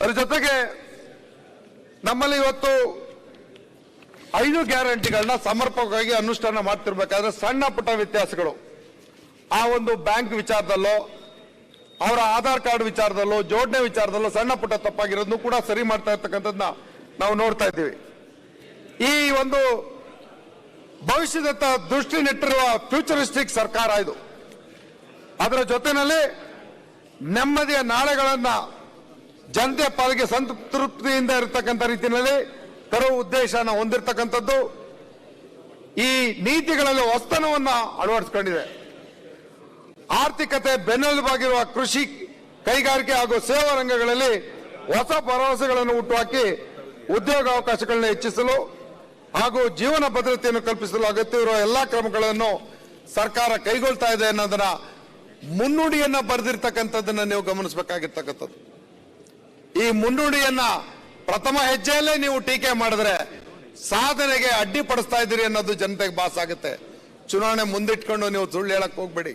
ಅದ್ರ ಜೊತೆಗೆ ನಮ್ಮಲ್ಲಿ ಇವತ್ತು ಐದು ಗ್ಯಾರಂಟಿಗಳನ್ನ ಸಮರ್ಪಕವಾಗಿ ಅನುಷ್ಠಾನ ಮಾಡ್ತಿರ್ಬೇಕಾದ್ರೆ ಸಣ್ಣ ಪುಟ್ಟ ವ್ಯತ್ಯಾಸಗಳು. ಆ ಒಂದು ಬ್ಯಾಂಕ್ ವಿಚಾರದಲ್ಲೋ, ಅವರ ಆಧಾರ್ ಕಾರ್ಡ್ ವಿಚಾರದಲ್ಲೋ, ಜೋಡಣೆ ವಿಚಾರದಲ್ಲೋ ಸಣ್ಣ ಪುಟ್ಟ ತಪ್ಪಾಗಿರೋದನ್ನು ಕೂಡ ಸರಿ ಮಾಡ್ತಾ ಇರ್ತಕ್ಕಂಥದ್ದನ್ನ ನಾವು ನೋಡ್ತಾ ಇದ್ದೀವಿ. ಈ ಒಂದು ಭವಿಷ್ಯದತ್ತ ದೃಷ್ಟಿ ನೆಟ್ಟಿರುವ ಫ್ಯೂಚರಿಸ್ಟಿಕ್ ಸರ್ಕಾರ ಇದು. ಅದರ ಜೊತೆಯಲ್ಲಿ ನೆಮ್ಮದಿಯ ನಾಳೆಗಳನ್ನ ಜನತೆಯ ಪಾಲಿಗೆ ಸಂತೃಪ್ತಿಯಿಂದ ಇರತಕ್ಕಂಥ ರೀತಿಯಲ್ಲಿ ತರುವ ಉದ್ದೇಶನ ಹೊಂದಿರತಕ್ಕಂಥದ್ದು ಈ ನೀತಿಗಳಲ್ಲಿ ಹೊಸ್ತನವನ್ನ ಅಳವಡಿಸಿಕೊಂಡಿದೆ. ಆರ್ಥಿಕತೆ ಬೆನ್ನೆಲುಬಾಗಿರುವ ಕೃಷಿ ಕೈಗಾರಿಕೆ ಹಾಗೂ ಸೇವಾ ರಂಗಗಳಲ್ಲಿ ಹೊಸ ಭರವಸೆಗಳನ್ನು ಹುಟ್ಟುಹಾಕಿ ಉದ್ಯೋಗಾವಕಾಶಗಳನ್ನು ಹೆಚ್ಚಿಸಲು ಹಾಗೂ ಜೀವನ ಭದ್ರತೆಯನ್ನು ಕಲ್ಪಿಸಲು ಅಗತ್ಯವಿರುವ ಎಲ್ಲ ಕ್ರಮಗಳನ್ನು ಸರ್ಕಾರ ಕೈಗೊಳ್ತಾ ಇದೆ ಅನ್ನೋದನ್ನ ಮುನ್ನುಡಿಯನ್ನು ಬರೆದಿರ್ತಕ್ಕಂಥದ್ದನ್ನ ನೀವು ಗಮನಿಸಬೇಕಾಗಿರ್ತಕ್ಕಂಥದ್ದು. ಈ ಮುನ್ನುಡಿಯನ್ನ ಪ್ರಥಮ ಹೆಜ್ಜೆಯಲ್ಲೇ ನೀವು ಟೀಕೆ ಮಾಡಿದ್ರೆ ಸಾಧನೆಗೆ ಅಡ್ಡಿಪಡಿಸ್ತಾ ಇದ್ದೀರಿ ಅನ್ನೋದು ಜನತೆಗೆ ಬಾಸ್ ಆಗುತ್ತೆ. ಚುನಾವಣೆ ಮುಂದಿಟ್ಕೊಂಡು ನೀವು ಸುಳ್ಳು ಹೇಳಕ್ ಹೋಗ್ಬೇಡಿ.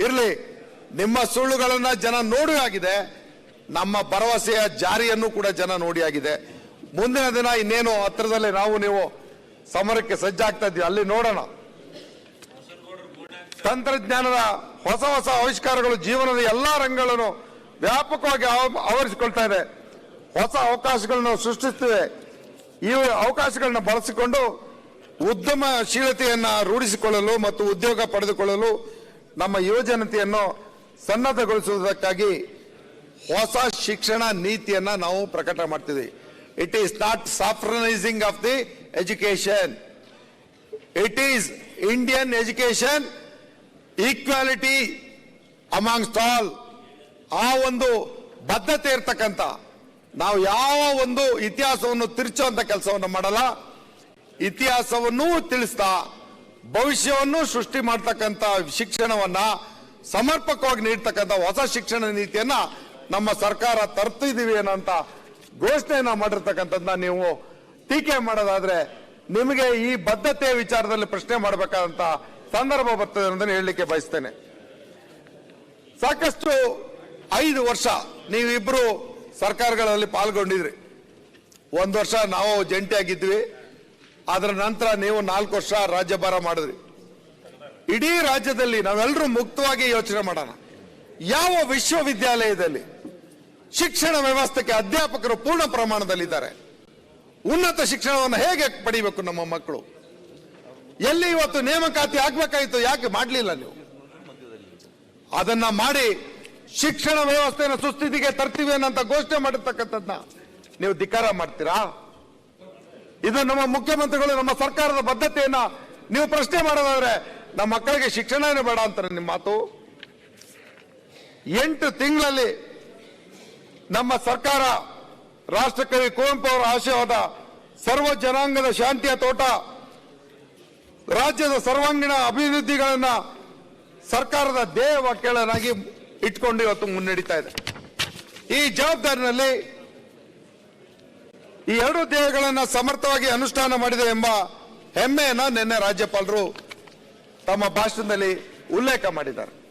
ಇರ್ಲಿ, ನಿಮ್ಮ ಸುಳ್ಳುಗಳನ್ನ ಜನ ನೋಡಿ ಆಗಿದೆ. ನಮ್ಮ ಭರವಸೆಯ ಜಾರಿಯನ್ನು ಕೂಡ ಜನ ನೋಡಿ ಆಗಿದೆ. ಮುಂದಿನ ದಿನ ಇನ್ನೇನು ಹತ್ರದಲ್ಲಿ ನಾವು ನೀವು ಸಮರಕ್ಕೆ ಸಜ್ಜಾಗ್ತಾ ಇದ್ದೀವಿ. ಅಲ್ಲಿ ನೋಡೋಣ. ತಂತ್ರಜ್ಞಾನದ ಹೊಸ ಹೊಸ ಆವಿಷ್ಕಾರಗಳು, ಜೀವನದ ಎಲ್ಲಾ ರಂಗಗಳನ್ನು ವ್ಯಾಪಕವಾಗಿ ಆವ- ಆವರಿಸಿಕೊಳ್ತಾ ಇದೆ. ಹೊಸ ಅವಕಾಶಗಳನ್ನು ಸೃಷ್ಟಿಸುತ್ತಿವೆ ಈ ಅವಕಾಶಗಳನ್ನ ಬಳಸಿಕೊಂಡು ಉದ್ಯಮಶೀಲತೆಯನ್ನು ರೂಢಿಸಿಕೊಳ್ಳಲು ಮತ್ತು ಉದ್ಯೋಗ ಪಡೆದುಕೊಳ್ಳಲು ನಮ್ಮ ಯುವಜನತೆಯನ್ನು ಸನ್ನದ್ಧಗೊಳಿಸುವುದಕ್ಕಾಗಿ ಹೊಸ ಶಿಕ್ಷಣ ನೀತಿಯನ್ನು ನಾವು ಪ್ರಕಟ ಮಾಡ್ತೀವಿ it is not saffronising of the education it is Indian education equality amongst all ಆ ಒಂದು ಬದ್ಧತೆ ಇರ್ತಕ್ಕಂಥ, ನಾವು ಯಾವ ಒಂದು ಇತಿಹಾಸವನ್ನು ತಿರುಚುವಂತ ಕೆಲಸವನ್ನು ಮಾಡಲ್ಲ. ಇತಿಹಾಸವನ್ನೂ ತಿಳಿಸ್ತಾ, ಭವಿಷ್ಯವನ್ನು ಸೃಷ್ಟಿ ಮಾಡ್ತಕ್ಕಂಥ ಶಿಕ್ಷಣವನ್ನ ಸಮರ್ಪಕವಾಗಿ ನೀಡ್ತಕ್ಕಂಥ ಹೊಸ ಶಿಕ್ಷಣ ನೀತಿಯನ್ನ ನಮ್ಮ ಸರ್ಕಾರ ತರ್ತಿದೀವಿ ಅನ್ನೋಂತ ಘೋಷಣೆಯನ್ನ ಮಾಡಿರ್ತಕ್ಕಂಥದ್ದನ್ನ ನೀವು ಟೀಕೆ ಮಾಡೋದಾದ್ರೆ, ನಿಮಗೆ ಈ ಬದ್ಧತೆಯ ವಿಚಾರದಲ್ಲಿ ಪ್ರಶ್ನೆ ಮಾಡಬೇಕಾದಂತ ಸಂದರ್ಭ ಬರ್ತದೆ ಅನ್ನೋದನ್ನ ಹೇಳಲಿಕ್ಕೆ ಬಯಸ್ತೇನೆ. ಸಾಕಷ್ಟು ಐದು ವರ್ಷ ನೀವಿಬ್ರು ಸರ್ಕಾರಗಳಲ್ಲಿ ಪಾಲ್ಗೊಂಡಿದ್ರಿ. ಒಂದು ವರ್ಷ ನಾವು ಜಂಟಿಯಾಗಿದ್ವಿ. ಅದರ ನಂತರ ನೀವು ನಾಲ್ಕು ವರ್ಷ ರಾಜ್ಯಭಾರ ಮಾಡಿದ್ರಿ. ಇಡೀ ರಾಜ್ಯದಲ್ಲಿ ನಾವೆಲ್ಲರೂ ಮುಕ್ತವಾಗಿ ಯೋಚನೆ ಮಾಡೋಣ. ಯಾವ ವಿಶ್ವವಿದ್ಯಾಲಯದಲ್ಲಿ ಶಿಕ್ಷಣ ವ್ಯವಸ್ಥೆಗೆ ಅಧ್ಯಾಪಕರು ಪೂರ್ಣ ಪ್ರಮಾಣದಲ್ಲಿದ್ದಾರೆ. ಉನ್ನತ ಶಿಕ್ಷಣವನ್ನು ಹೇಗೆ ಪಡಿಬೇಕು ನಮ್ಮ ಮಕ್ಕಳು? ಎಲ್ಲಿ ಇವತ್ತು ನೇಮಕಾತಿ ಆಗ್ಬೇಕಾಯ್ತು? ಯಾಕೆ ಮಾಡಲಿಲ್ಲ ನೀವು? ಅದನ್ನ ಮಾಡಿ ಶಿಕ್ಷಣ ವ್ಯವಸ್ಥೆಯನ್ನು ಸುಸ್ಥಿತಿಗೆ ತರ್ತೀವಿ ಅನ್ನಂತ ಘೋಷಣೆ ಮಾಡಿರ್ತಕ್ಕಂಥದ್ದನ್ನ ನೀವು ಧಿಕಾರ ಮಾಡ್ತೀರಾ? ಇದು ನಮ್ಮ ಮುಖ್ಯಮಂತ್ರಿಗಳು, ನಮ್ಮ ಸರ್ಕಾರದ ಬದ್ಧತೆಯನ್ನ ನೀವು ಪ್ರಶ್ನೆ ಮಾಡೋದಾದ್ರೆ, ನಮ್ಮ ಮಕ್ಕಳಿಗೆ ಶಿಕ್ಷಣನೇ ಬೇಡ ಅಂತಾರೆ ನಿಮ್ಮ ಮಾತು? ಎಂಟು ತಿಂಗಳಲ್ಲಿ ನಮ್ಮ ಸರ್ಕಾರ, ರಾಷ್ಟ್ರಕವಿ ಕುವೆಂಪು ಅವರ ಆಶಯವಾದ ಸರ್ವ ಜನಾಂಗದ ಶಾಂತಿಯ ತೋಟ, ರಾಜ್ಯದ ಸರ್ವಾಂಗೀಣ ಅಭಿವೃದ್ಧಿಗಳನ್ನ ಸರ್ಕಾರದ ದೇಹ ವಾಕ್ಯಗಳನ್ನಾಗಿ ಇಟ್ಕೊಂಡು ಇವತ್ತು ಮುನ್ನಡೀತಾ ಇದೆ. ಈ ಜವಾಬ್ದಾರಿನಲ್ಲಿ ಈ ಎರಡು ಧ್ಯೇಯಗಳನ್ನ ಸಮರ್ಥವಾಗಿ ಅನುಷ್ಠಾನ ಮಾಡಿದೆ ಎಂಬ ಹೆಮ್ಮೆಯನ್ನ ನಿನ್ನೆ ರಾಜ್ಯಪಾಲರು ತಮ್ಮ ಭಾಷಣದಲ್ಲಿ ಉಲ್ಲೇಖ ಮಾಡಿದ್ದಾರೆ.